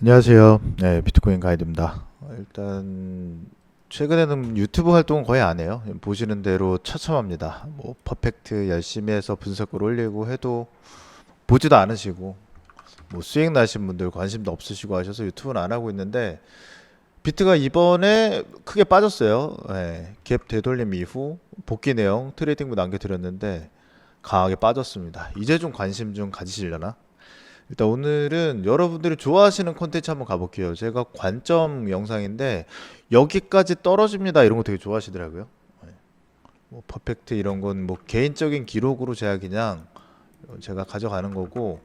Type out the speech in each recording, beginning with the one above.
안녕하세요. 네, 비트코인 가이드입니다. 어, 일단 최근에는 유튜브 활동은 거의 안 해요. 보시는 대로 처참합니다. 뭐 퍼펙트 열심히 해서 분석을 올리고 해도 보지도 않으시고 뭐 수익 나신 분들 관심도 없으시고 하셔서 유튜브는 안 하고 있는데 비트가 이번에 크게 빠졌어요. 예, 갭 되돌림 이후 복귀 내용 트레이딩부 남겨드렸는데 강하게 빠졌습니다. 이제 좀 관심 좀 가지시려나? 일단 오늘은 여러분들이 좋아하시는 콘텐츠 한번 가볼게요. 제가 관점 영상인데 여기까지 떨어집니다 이런 거 되게 좋아하시더라고요. 네. 뭐 퍼펙트 이런 건 뭐 개인적인 기록으로 제가 그냥 제가 가져가는 거고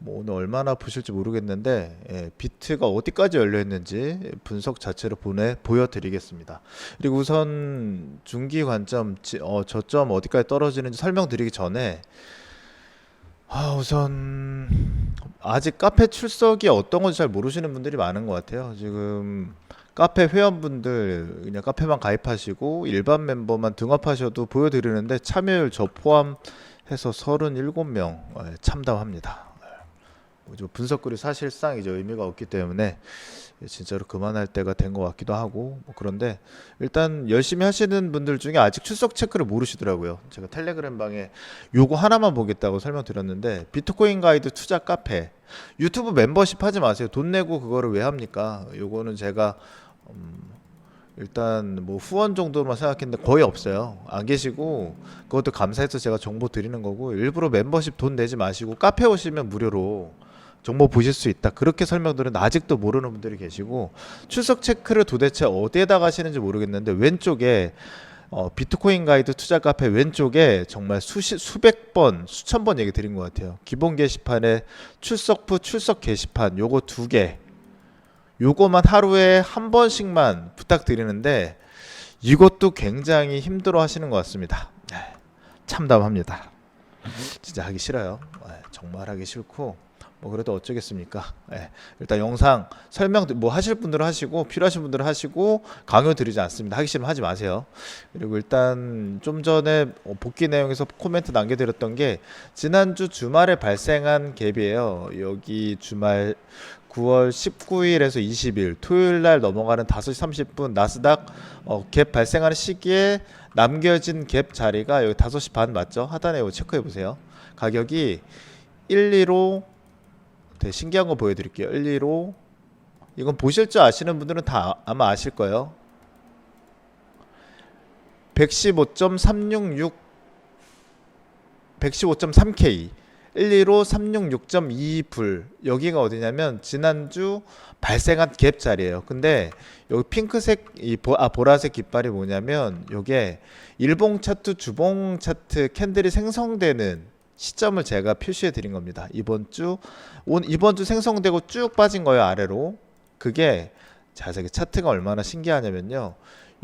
뭐 오늘 얼마나 보실지 모르겠는데 예, 비트가 어디까지 열려 있는지 분석 자체로 보내 보여드리겠습니다. 그리고 우선 중기 관점 지- 어, 저점 어디까지 떨어지는지 설명드리기 전에 아, 우선 아직 카페 출석이 어떤 건지 잘 모르시는 분들이 많은 것 같아요. 지금 카페 회원분들 그냥 카페만 가입하시고 일반 멤버만 등업하셔도 보여드리는데 참여율 저 포함해서 37명 예, 참담합니다. 뭐저 분석글이 사실상 이제 의미가 없기 때문에 진짜로 그만할 때가 된 것 같기도 하고 뭐 그런데 일단 열심히 하시는 분들 중에 아직 출석 체크를 모르시더라고요. 제가 텔레그램 방에 요거 하나만 보겠다고 설명드렸는데 비트코인 가이드 투자 카페 유튜브 멤버십 하지 마세요. 돈 내고 그거를 왜 합니까? 요거는 제가 음, 일단 뭐 후원 정도만 생각했는데 거의 없어요. 안 계시고 그것도 감사해서 제가 정보 드리는 거고 일부러 멤버십 돈 내지 마시고 카페 오시면 무료로 정보 보실 수 있다. 그렇게 설명드렸는데 아직도 모르는 분들이 계시고 출석 체크를 도대체 어디에다 가시는지 모르겠는데 왼쪽에 어, 비트코인 가이드 투자 카페 왼쪽에 정말 수십 수백 번 수천 번 얘기 드린 것 같아요. 기본 게시판에 출석부 출석 게시판 요거 두 개. 요거만 하루에 한 번씩만 부탁드리는데 이것도 굉장히 힘들어 하시는 것 같습니다. 네, 참담합니다. 진짜 하기 싫어요. 네, 정말 하기 싫고 뭐 그래도 어쩌겠습니까? 예, 일단 영상 설명 뭐 하실 분들은 하시고 필요하신 분들은 하시고 강요 드리지 않습니다. 하기 싫으면 하지 마세요. 그리고 일단 좀 전에 어, 복귀 내용에서 코멘트 남겨드렸던 게 지난주 주말에 발생한 갭이에요. 여기 주말 9월 19일에서 20일 토요일 날 넘어가는 5시 30분 나스닥 어, 갭 발생하는 시기에 남겨진 갭 자리가 여기 5시 반 맞죠? 하단에 이거 체크해 보세요. 가격이 115 되게 신기한 거 보여드릴게요. 115 이건 보실 줄 아시는 분들은 다 아마 아실 거예요. 115.366 115.3K 115 366.2불 여기가 어디냐면 지난주 발생한 갭 자리예요. 근데 여기 핑크색 이 보, 아 보라색 깃발이 뭐냐면 요게 일봉 차트 주봉 차트 캔들이 생성되는 시점을 제가 표시해 드린 겁니다. 이번 주 온 이번 주 생성되고 쭉 빠진 거예요 아래로. 그게 자세히 차트가 얼마나 신기하냐면요.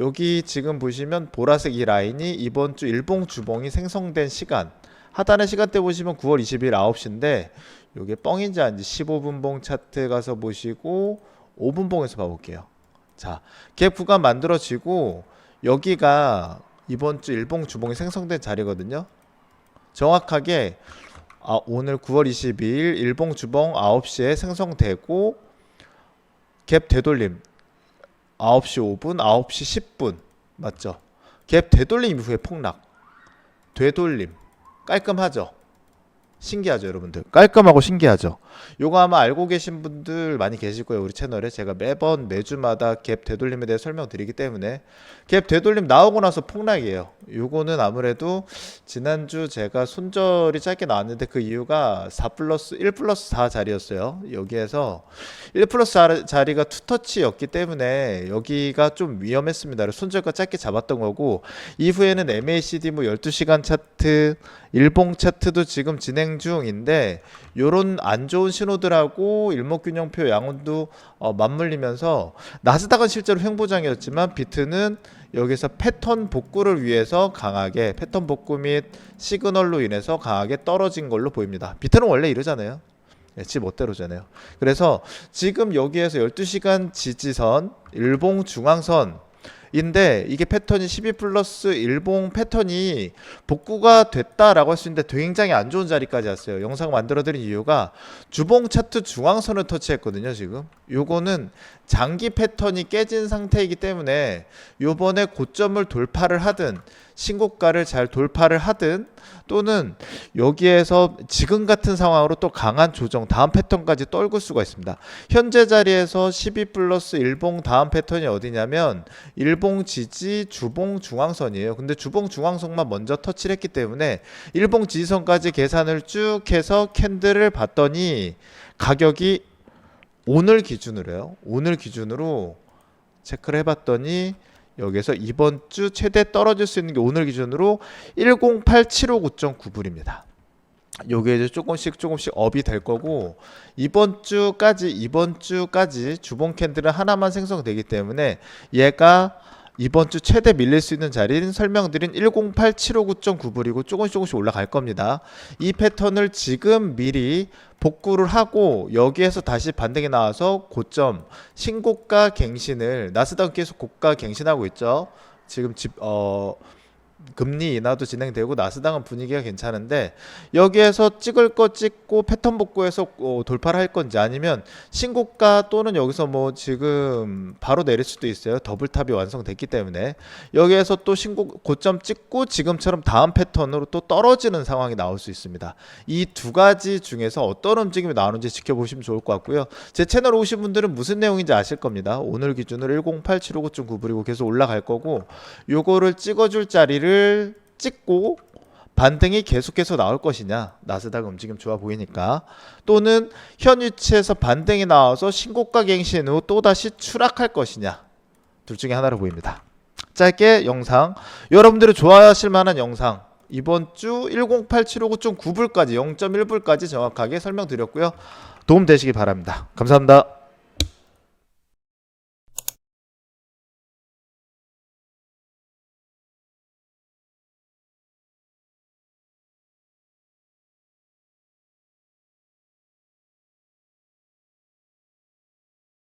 여기 지금 보시면 보라색 이 라인이 이번 주 일봉 주봉이 생성된 시간 하단의 시간대 보시면 9월 20일 9시인데 요게 뻥인지 아닌지 15분봉 차트 가서 보시고 5분봉에서 봐볼게요. 자, 갭 구간 만들어지고 여기가 이번 주 일봉 주봉이 생성된 자리거든요. 정확하게 아, 오늘 9월 22일 일봉 주봉 9시에 생성되고 갭 되돌림 9시 5분, 9시 10분. 맞죠? 갭 되돌림 이후에 폭락. 되돌림. 깔끔하죠? 신기하죠 여러분들? 깔끔하고 신기하죠 요거 아마 알고 계신 분들 많이 계실 거예요 우리 채널에. 제가 매번 매주마다 갭 되돌림에 대해 설명드리기 때문에. 갭 되돌림 나오고 나서 폭락이에요. 요거는 아무래도 지난주 제가 손절이 짧게 나왔는데 그 이유가 4 플러스 1 플러스 4 자리였어요. 여기에서 1 플러스 4 자리가 투터치였기 때문에 여기가 좀 위험했습니다. 손절가 짧게 잡았던 거고 이후에는 MACD 뭐 12시간 차트 일봉 차트도 지금 진행 중인데 요런 안 좋은 신호들하고 일목균형표 양원도 어, 맞물리면서 나스닥은 실제로 횡보장이었지만 비트는 여기서 패턴 복구를 위해서 강하게 패턴 복구 및 시그널로 인해서 강하게 떨어진 걸로 보입니다. 비트는 원래 이러잖아요. 예, 지 멋대로잖아요. 그래서 지금 여기에서 12시간 지지선, 일봉 중앙선 인데 이게 패턴이 12 플러스 일봉 패턴이 복구가 됐다라고 할 수 있는데 굉장히 안 좋은 자리까지 왔어요. 영상 만들어드린 이유가 주봉 차트 중앙선을 터치했거든요. 지금 요거는 장기 패턴이 깨진 상태이기 때문에 요번에 고점을 돌파를 하든 신고가를 잘 돌파를 하든 또는 여기에서 지금 같은 상황으로 또 강한 조정 다음 패턴까지 떨굴 수가 있습니다. 현재 자리에서 12 플러스 일봉 다음 패턴이 어디냐면 일봉 지지 주봉 중앙선이에요. 근데 주봉 중앙선만 먼저 터치를 했기 때문에 일봉 지지선까지 계산을 쭉 해서 캔들을 봤더니 가격이 오늘 기준으로요. 오늘 기준으로 체크를 해봤더니 여기서 이번 주 최대 떨어질 수 있는 게 오늘 기준으로 108759.9불입니다. 요게 이제 조금씩 조금씩 업이 될 거고 이번 주까지 이번 주까지 주봉 캔들은 하나만 생성되기 때문에 얘가 이번 주 최대 밀릴 수 있는 자리는 설명드린 108759.9불이고 조금씩 조금씩 올라갈 겁니다. 이 패턴을 지금 미리 복구를 하고 여기에서 다시 반등이 나와서 고점 신고가 갱신을 나스닥 계속 고가 갱신하고 있죠. 지금 집 어 금리 인하도 진행되고 나스닥은 분위기가 괜찮은데 여기에서 찍을 거 찍고 패턴 복구해서 어, 돌파를 할 건지 아니면 신고가 또는 여기서 뭐 지금 바로 내릴 수도 있어요. 더블탑이 완성됐기 때문에. 여기에서 또 신고 고점 찍고 지금처럼 다음 패턴으로 또 떨어지는 상황이 나올 수 있습니다. 이 두 가지 중에서 어떤 움직임이 나오는지 지켜보시면 좋을 것 같고요. 제 채널 오신 분들은 무슨 내용인지 아실 겁니다. 오늘 기준으로 108759.9불이고 계속 올라갈 거고 요거를 찍어줄 자리를 찍고 반등이 계속해서 나올 것이냐. 나스닥 움직임 좋아 보이니까. 또는 현 위치에서 반등이 나와서 신고가 갱신 후 또다시 추락할 것이냐. 둘 중에 하나로 보입니다. 짧게 영상. 여러분들이 좋아하실 만한 영상. 이번 주 108759.9불까지 0.1불까지 정확하게 설명드렸고요. 도움 되시기 바랍니다. 감사합니다